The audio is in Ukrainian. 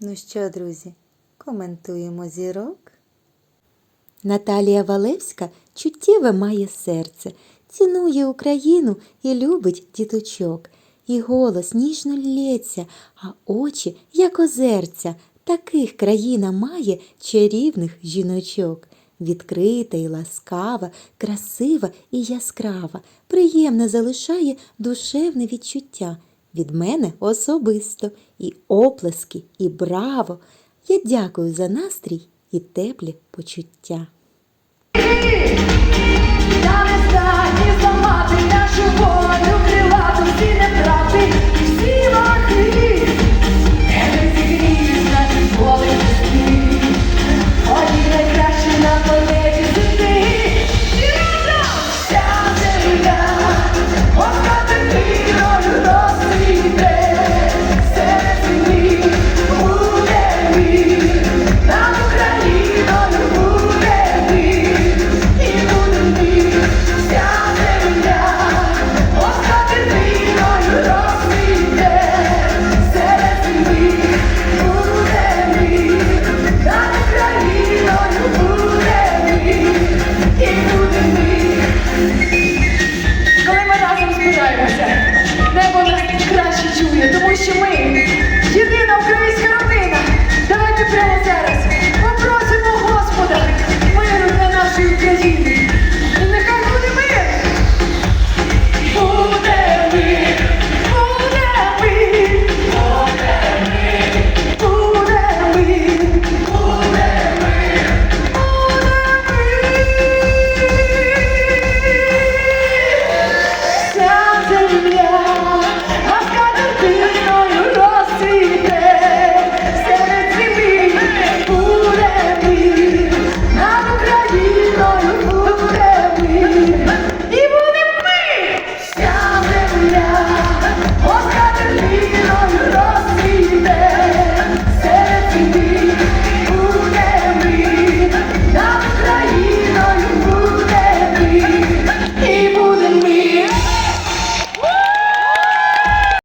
Ну що, друзі, коментуємо зірок. Наталія Валевська чуттєве має серце, цінує Україну і любить діточок. І голос ніжно лється, а очі, як озерця. Таких країна має чарівних жіночок. Відкрита і ласкава, красива і яскрава, приємне залишає душевне відчуття. Від мене особисто і оплески, і браво. Я дякую за настрій і теплі почуття. সময়